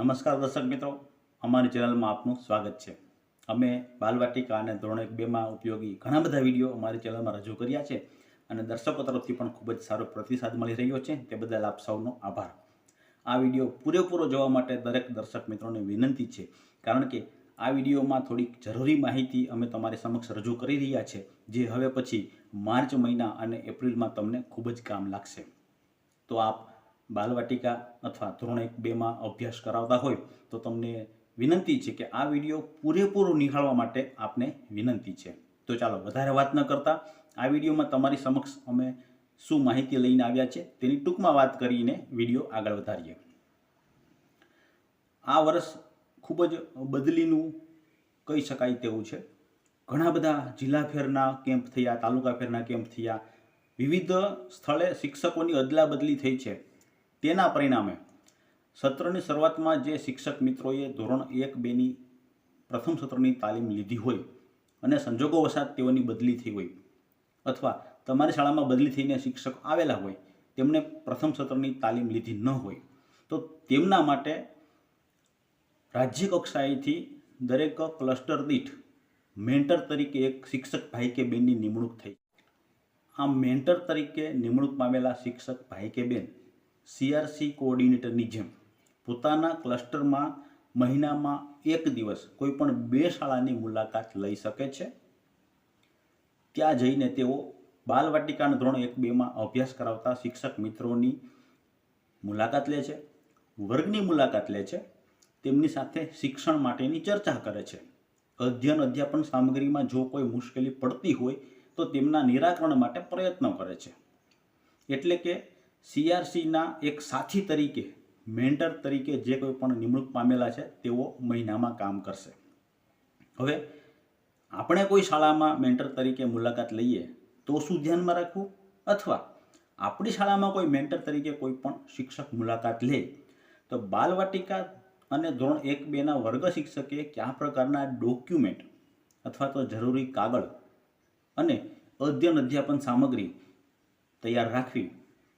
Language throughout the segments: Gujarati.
નમસ્કાર દર્શક મિત્રો. અમારી ચેનલમાં આપનું સ્વાગત છે. અમે બાલવાટિકા અને ધોરણ એક બેમાં ઉપયોગી ઘણા બધા વીડિયો અમારી ચેનલમાં રજૂ કર્યા છે અને દર્શકો તરફથી પણ ખૂબ જ સારો પ્રતિસાદ મળી રહ્યો છે. તે બદલ આપ સૌનો આભાર. આ વીડિયો પૂરેપૂરો જોવા માટે દરેક દર્શક મિત્રોને વિનંતી છે. કારણ કે આ વિડીયોમાં થોડીક જરૂરી માહિતી અમે તમારી સમક્ષ રજૂ કરી રહ્યા છે, જે હવે પછી માર્ચ મહિના અને એપ્રિલમાં તમને ખૂબ જ કામ લાગશે. તો આપ બાલવાટિકા અથવા ધોરણ એક બેમાં અભ્યાસ કરાવતા હોય તો તમને વિનંતી છે કે આ વીડિયો પૂરેપૂરો નિહાળવા માટે આપને વિનંતી છે. તો ચાલો, વધારે વાત ન કરતા, આ વિડીયોમાં તમારી સમક્ષ અમે શું માહિતી લઈને આવ્યા છે તેની ટૂંકમાં વાત કરીને વીડિયો આગળ વધારીએ. આ વર્ષ ખૂબ જ બદલીનું કહી શકાય તેવું છે. ઘણા બધા જિલ્લા ફેરના કેમ્પ થયા, તાલુકા ફેરના કેમ્પ થયા. વિવિધ સ્થળે શિક્ષકોની અદલા બદલી થઈ છે. તેના પરિણામે સત્રની શરૂઆતમાં જે શિક્ષક મિત્રોએ ધોરણ એક બેની પ્રથમ સત્રની તાલીમ લીધી હોય અને સંજોગો વસાત તેઓની બદલી થઈ હોય અથવા તમારી શાળામાં બદલી થઈને શિક્ષક આવેલા હોય તેમણે પ્રથમ સત્રની તાલીમ લીધી ન હોય, તો તેમના માટે રાજ્ય કક્ષાએથી દરેક ક્લસ્ટર દીઠ મેન્ટર તરીકે એક શિક્ષક ભાઈ કે બેનની નિમણૂક થઈ. આ મેન્ટર તરીકે નિમણૂક પામેલા શિક્ષક ભાઈ કે બેન સીઆરસી કોઓર્ડિનેટરની જેમ પોતાના ક્લસ્ટરમાં મહિનામાં એક દિવસ કોઈ પણ બે શાળાની મુલાકાત લઈ શકે છે? ત્યાં જઈને તેઓ બાલવાટિકાના ધોરણ એક બેમાં અભ્યાસ કરાવતા શિક્ષક મિત્રોની મુલાકાત લે છે, વર્ગની મુલાકાત લે છે, તેમની સાથે શિક્ષણ માટેની ચર્ચા કરે છે. અધ્યયન અધ્યાપન સામગ્રીમાં જો કોઈ મુશ્કેલી પડતી હોય તો તેમના નિરાકરણ માટે પ્રયત્નો કરે છે. એટલે કે સીઆરસીના એક સાથી તરીકે, મેન્ટર તરીકે જે કોઈ પણ નિમણૂક પામેલા છે, તેઓ મહિનામાં કામ કરશે. હવે, આપણે કોઈ શાળામાં મેન્ટર તરીકે મુલાકાત લઈએ, તો શું ધ્યાનમાં રાખવું? અથવા, આપણી શાળામાં કોઈ મેન્ટર તરીકે કોઈ પણ શિક્ષક મુલાકાત લે, તો બાલવાટિકા અને ધોરણ એક બેના વર્ગ શિક્ષકે કયા પ્રકારના ડોક્યુમેન્ટ અથવા તો જરૂરી કાગળ અને અધ્યયન અધ્યાપન સામગ્રી તૈયાર રાખવી?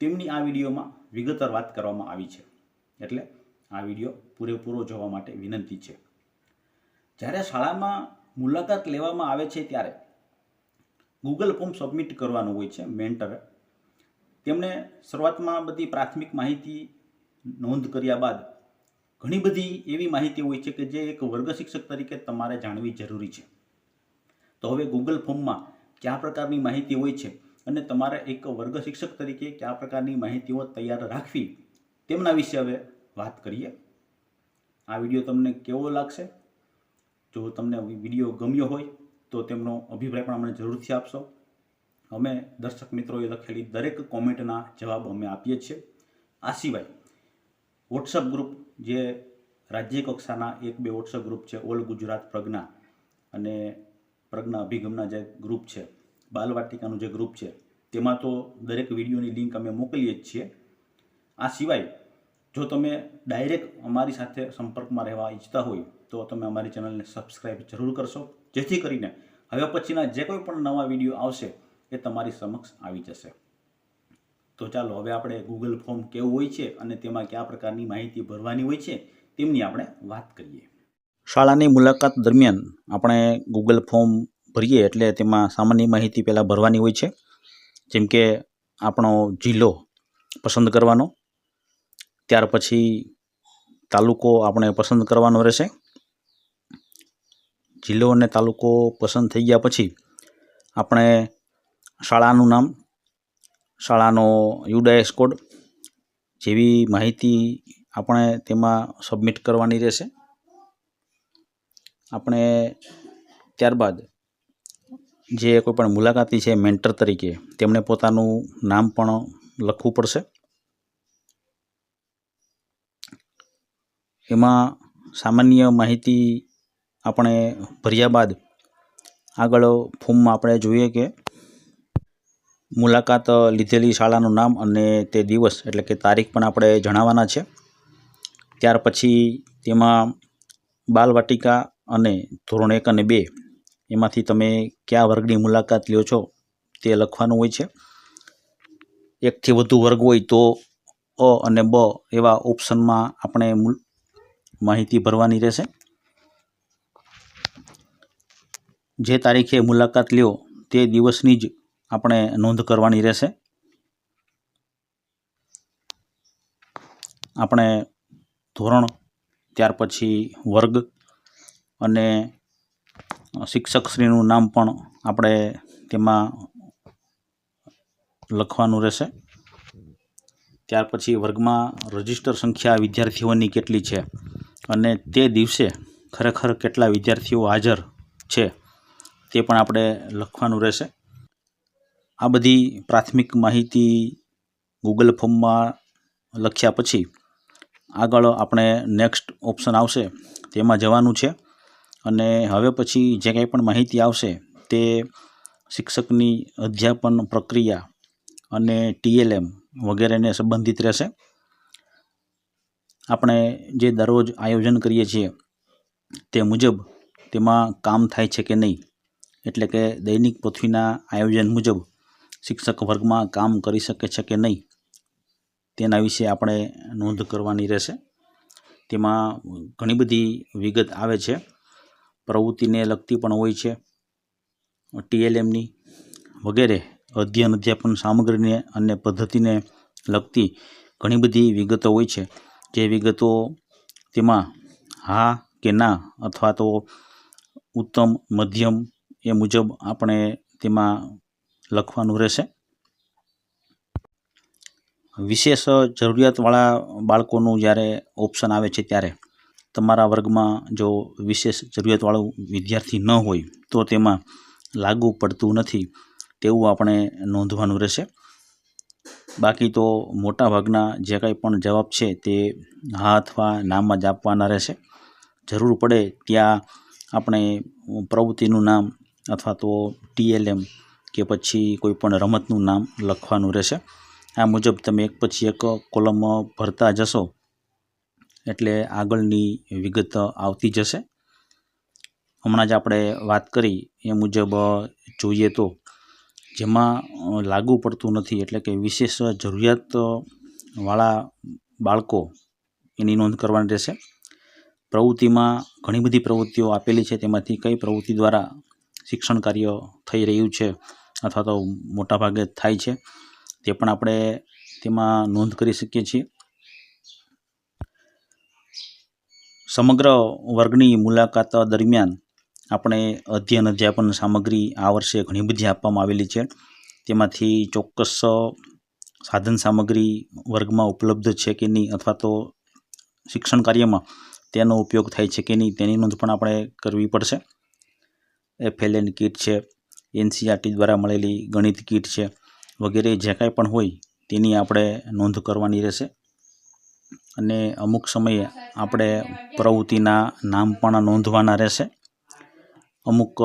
તેમની આ વિડીયોમાં વિગતવાર વાત કરવામાં આવી છે. એટલે આ વીડિયો પૂરેપૂરો જોવા માટે વિનંતી છે. જ્યારે શાળામાં મુલાકાત લેવામાં આવે છે ત્યારે ગૂગલ ફોર્મ સબમિટ કરવાનું હોય છે મેન્ટરે તેમણે શરૂઆતમાં બધી પ્રાથમિક માહિતી નોંધ કર્યા બાદ ઘણી બધી એવી માહિતી હોય છે કે જે એક વર્ગ શિક્ષક તરીકે તમારે જાણવી જરૂરી છે. તો હવે ગૂગલ ફોર્મમાં કયા પ્રકારની માહિતી હોય છે? અને તમારે એક વર્ગ શિક્ષક તરીકે કયા પ્રકારની માહિતીઓ તૈયાર રાખવી તેમના વિશે હવે વાત કરીએ. આ વીડિયો તમને કેવો લાગશે? જો તમને વીડિયો ગમ્યો હોય તો તેમનો અભિપ્રાય પણ અમને જરૂરથી આપશો. અમે દર્શક મિત્રોએ લખેલી દરેક કોમેન્ટના જવાબ અમે આપીએ છીએ. આ સિવાય વોટ્સઅપ ગ્રુપ જે રાજ્ય કક્ષાના એક બે વોટ્સઅપ ગ્રુપ છે ઓલ ગુજરાત પ્રજ્ઞા અને પ્રજ્ઞા અભિગમના જે ગ્રુપ છે બાલવાટિકાનું જે ગ્રુપ છે, તેમાં તો દરેક વિડીયોની લિંક અમે મોકલીએ જ છીએ. આ સિવાય, જો તમે ડાયરેક્ટ અમારી સાથે સંપર્કમાં રહેવા ઈચ્છતા હોય, તો તમે અમારી ચેનલને સબસ્ક્રાઈબ જરૂર કરશો. જેથી કરીને હવે પછીના જે કોઈ પણ નવા વીડિયો આવશે, એ તમારી સમક્ષ આવી જશે. તો ચાલો, હવે આપણે ગૂગલ ફોર્મ કેવું હોય છે અને તેમાં કયા પ્રકારની માહિતી ભરવાની હોય છે, તેમની આપણે વાત કરીએ. શાળાની મુલાકાત દરમિયાન આપણે ગૂગલ ફોર્મ ભરીએ એટલે તેમાં સામાન્ય માહિતી પહેલાં ભરવાની હોય છે. જેમ કે આપણો જિલ્લો પસંદ કરવાનો, ત્યાર પછી તાલુકો આપણે પસંદ કરવાનો રહેશે. જિલ્લો અને તાલુકો પસંદ થઈ ગયા પછી આપણે શાળાનું નામ, શાળાનો યુડાએસ કોડ જેવી માહિતી આપણે તેમાં સબમિટ કરવાની રહેશે. આપણે ત્યારબાદ જે કોઈ પણ મુલાકાતી છે મેન્ટર તરીકે, તેમણે પોતાનું નામ પણ લખવું પડશે. એમાં સામાન્ય માહિતી આપણે ભર્યા બાદ આગળ ફોર્મમાં આપણે જોઈએ કે મુલાકાત લીધેલી શાળાનું નામ અને તે દિવસ, એટલે કે તારીખ પણ આપણે જણાવવાના છે. ત્યાર પછી તેમાં બાલવાટિકા અને ધોરણ એક અને બે એમાંથી તમે કયા વર્ગની મુલાકાત લ્યો છો તે લખવાનું હોય છે. એકથી વધુ વર્ગ હોય તો અ અને બ એવા ઓપ્શનમાં આપણે માહિતી ભરવાની રહેશે. જે તારીખે મુલાકાત લ્યો તે દિવસની જ આપણે નોંધ કરવાની રહેશે. આપણે ધોરણ ત્યાર પછી વર્ગ અને શિક્ષકશ્રીનું નામ પણ આપણે તેમાં લખવાનું રહેશે. ત્યાર પછી વર્ગમાં રજિસ્ટર સંખ્યા વિદ્યાર્થીઓની કેટલી છે અને તે દિવસે ખરેખર કેટલા વિદ્યાર્થીઓ હાજર છે તે પણ આપણે લખવાનું રહેશે. આ બધી પ્રાથમિક માહિતી ગૂગલ ફોર્મમાં લખ્યા પછી આગળ આપણે નેક્સ્ટ ઓપ્શન આવશે. તેમાં જવાનું છે. અને હવે પછી જે કંઈ પણ માહિતી આવશે તે શિક્ષકની અધ્યાપન પ્રક્રિયા અને ટીએલએમ વગેરેને સંબંધિત રહેશે. આપણે જે દરરોજ આયોજન કરીએ છીએ તે મુજબ તેમાં કામ થાય છે કે નહીં, એટલે કે દૈનિક પૃથ્વીના આયોજન મુજબ શિક્ષક વર્ગમાં કામ કરી શકે છે કે નહીં, તેના વિશે આપણે નોંધ કરવાની રહેશે. તેમાં ઘણી બધી વિગત આવે છે. પ્રવૃત્તિને લગતી પણ હોય છે. ટીએલએમની વગેરે અધ્યયન અધ્યાપન સામગ્રીને અને પદ્ધતિને લગતી ઘણી બધી વિગતો હોય છે. જે વિગતો તેમાં હા કે ના અથવા તો ઉત્તમ, મધ્યમ એ મુજબ આપણે તેમાં લખવાનું રહેશે. વિશેષ જરૂરિયાતવાળા બાળકોનું જ્યારે ઓપ્શન આવે છે ત્યારે તમારા વર્ગમાં જો વિશેષ જરૂરિયાતવાળું વિદ્યાર્થી ન હોય, તો તેમાં લાગુ પડતું નથી તેવું આપણે નોંધવાનું રહેશે. બાકી તો મોટાભાગના જે કંઈ પણ જવાબ છે તે હા અથવા નામાં જ આપવાના રહેશે. જરૂર પડે ત્યાં આપણે પ્રવૃત્તિનું નામ અથવા તો ટીએલએમ કે પછી કોઈ પણ રમતનું નામ લખવાનું રહેશે. આ મુજબ તમે એક પછી એક કોલમ ભરતા જશો એટલે આગળની વિગત આવતી જશે. હમણાં જ આપણે વાત કરી એ મુજબ જોઈએ તો જેમાં લાગુ પડતું નથી એટલે કે વિશેષ જરૂરિયાતવાળા બાળકો એની નોંધ કરવાની રહેશે. પ્રવૃત્તિમાં ઘણી બધી પ્રવૃત્તિઓ આપેલી છે. તેમાંથી કઈ પ્રવૃત્તિ દ્વારા શિક્ષણ કાર્ય થઈ રહ્યું છે અથવા તો મોટાભાગે થાય છે તે પણ આપણે તેમાં નોંધ કરી શકીએ છીએ. સમગ્ર વર્ગની મુલાકાત દરમિયાન આપણે અધ્યયન અધ્યાપન સામગ્રી આ વર્ષે ઘણી બધી આપવામાં આવેલી છે. તેમાંથી ચોક્કસ સાધન સામગ્રી વર્ગમાં ઉપલબ્ધ છે કે નહીં અથવા તો શિક્ષણ કાર્યમાં તેનો ઉપયોગ થાય છે કે નહીં તેની નોંધ પણ આપણે કરવી પડશે. એફએલએન કીટ છે, એનસીઆરટી દ્વારા મળેલી ગણિત કીટ છે વગેરે જે કાંઈ પણ હોય તેની આપણે નોંધ કરવાની રહેશે. અને અમુક સમયે આપણે પ્રવૃત્તિના નામ પણ નોંધવાના રહેશે. અમુક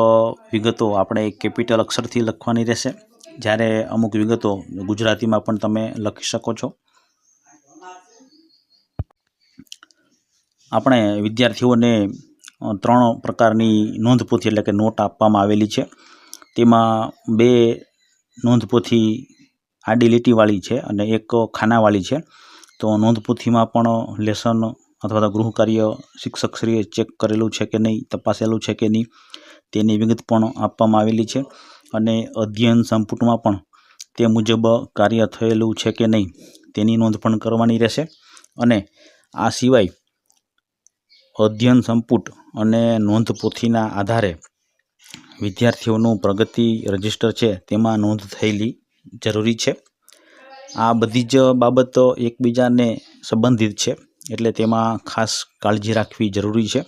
વિગતો આપણે કેપિટલ અક્ષરથી લખવાની રહેશે. જ્યારે અમુક વિગતો ગુજરાતીમાં પણ તમે લખી શકો છો. આપણે વિદ્યાર્થીઓને ત્રણ પ્રકારની નોંધપોથી એટલે કે નોટ આપવામાં આવેલી છે. તેમાં બે નોંધપોથી આડી લીટીવાળી છે અને એક ખાનાવાળી છે. તો નોંધપોથીમાં પણ લેસન અથવા તો ગૃહ કાર્ય શિક્ષકશ્રીએ ચેક કરેલું છે કે નહીં, તપાસેલું છે કે નહીં, તેની વિગત પણ આપવામાં આવેલી છે અને અધ્યયન સંપુટમાં પણ તે મુજબ કાર્ય થયેલું છે કે નહીં, તેની નોંધ પણ કરવાની રહેશે. અને આ સિવાય અધ્યયન સંપુટ અને નોંધપોથીના આધારે વિદ્યાર્થીઓનું પ્રગતિ રજિસ્ટર છે તેમાં નોંધ થયેલી જરૂરી છે. આ બધી જ બાબતો એકબીજાને સંબંધિત છે. એટલે તેમાં ખાસ કાળજી રાખવી જરૂરી છે.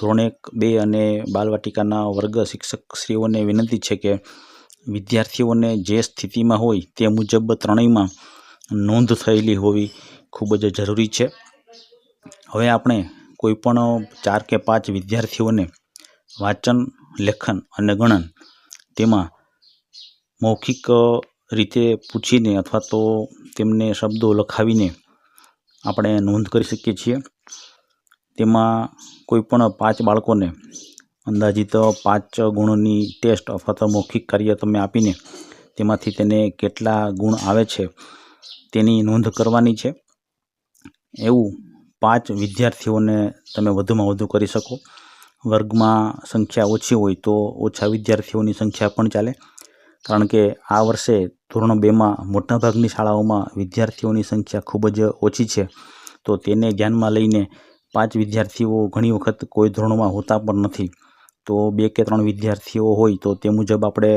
ધોરણ એક, બે અને બાલવાટિકાના વર્ગ શિક્ષકશ્રીઓને વિનંતી છે કે વિદ્યાર્થીઓને જે સ્થિતિમાં હોય તે મુજબ ત્રણેયમાં નોંધ થયેલી હોવી ખૂબ જ જરૂરી છે. હવે આપણે કોઈ પણ ચાર કે પાંચ વિદ્યાર્થીઓને વાંચન, લેખન અને ગણન તેમાં મૌખિક રીતે પૂછીને અથવા તો તેમને શબ્દો લખાવીને આપણે નોંધ કરી શકીએ છીએ. તેમાં કોઈ પણ પાંચ બાળકોને અંદાજિત પાંચ ગુણની ટેસ્ટ અથવા તો મૌખિક કાર્ય તમે આપીને તેમાંથી તેને કેટલા ગુણ આવે છે તેની નોંધ કરવાની છે. એવું પાંચ વિદ્યાર્થીઓને તમે વધુમાં વધુ કરી શકો. વર્ગમાં સંખ્યા ઓછી હોય તો ઓછા વિદ્યાર્થીઓની સંખ્યા પણ ચાલે. કારણ કે આ વર્ષે ધોરણ બેમાં મોટાભાગની શાળાઓમાં વિદ્યાર્થીઓની સંખ્યા ખૂબ જ ઓછી છે. તો તેને ધ્યાનમાં લઈને પાંચ વિદ્યાર્થીઓ ઘણી વખત કોઈ ધોરણમાં હોતા પણ નથી. તો બે કે ત્રણ વિદ્યાર્થીઓ હોય તો તે મુજબ આપણે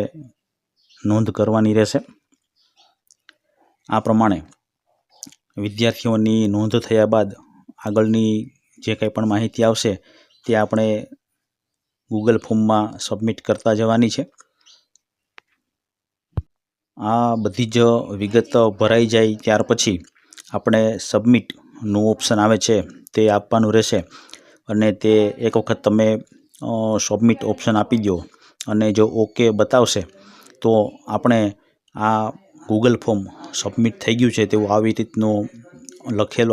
નોંધ કરવાની રહેશે. આ પ્રમાણે વિદ્યાર્થીઓની નોંધ થયા બાદ આગળની જે કંઈ પણ માહિતી આવશે તે આપણે ગૂગલ ફોર્મમાં સબમિટ કરતા જવાની છે. આ બધી જ વિગત ભરાઈ જાય ત્યાર પછી આપણે સબમિટનું ઓપ્શન આવે છે તે આપવાનું રહેશે. અને તે એક વખત તમે સબમિટ ઓપ્શન આપી દો અને જો ઓકે બતાવશે, તો આપણે આ ગૂગલ ફોર્મ સબમિટ થઈ ગયું છે તેવું આવી રીતનું લખેલું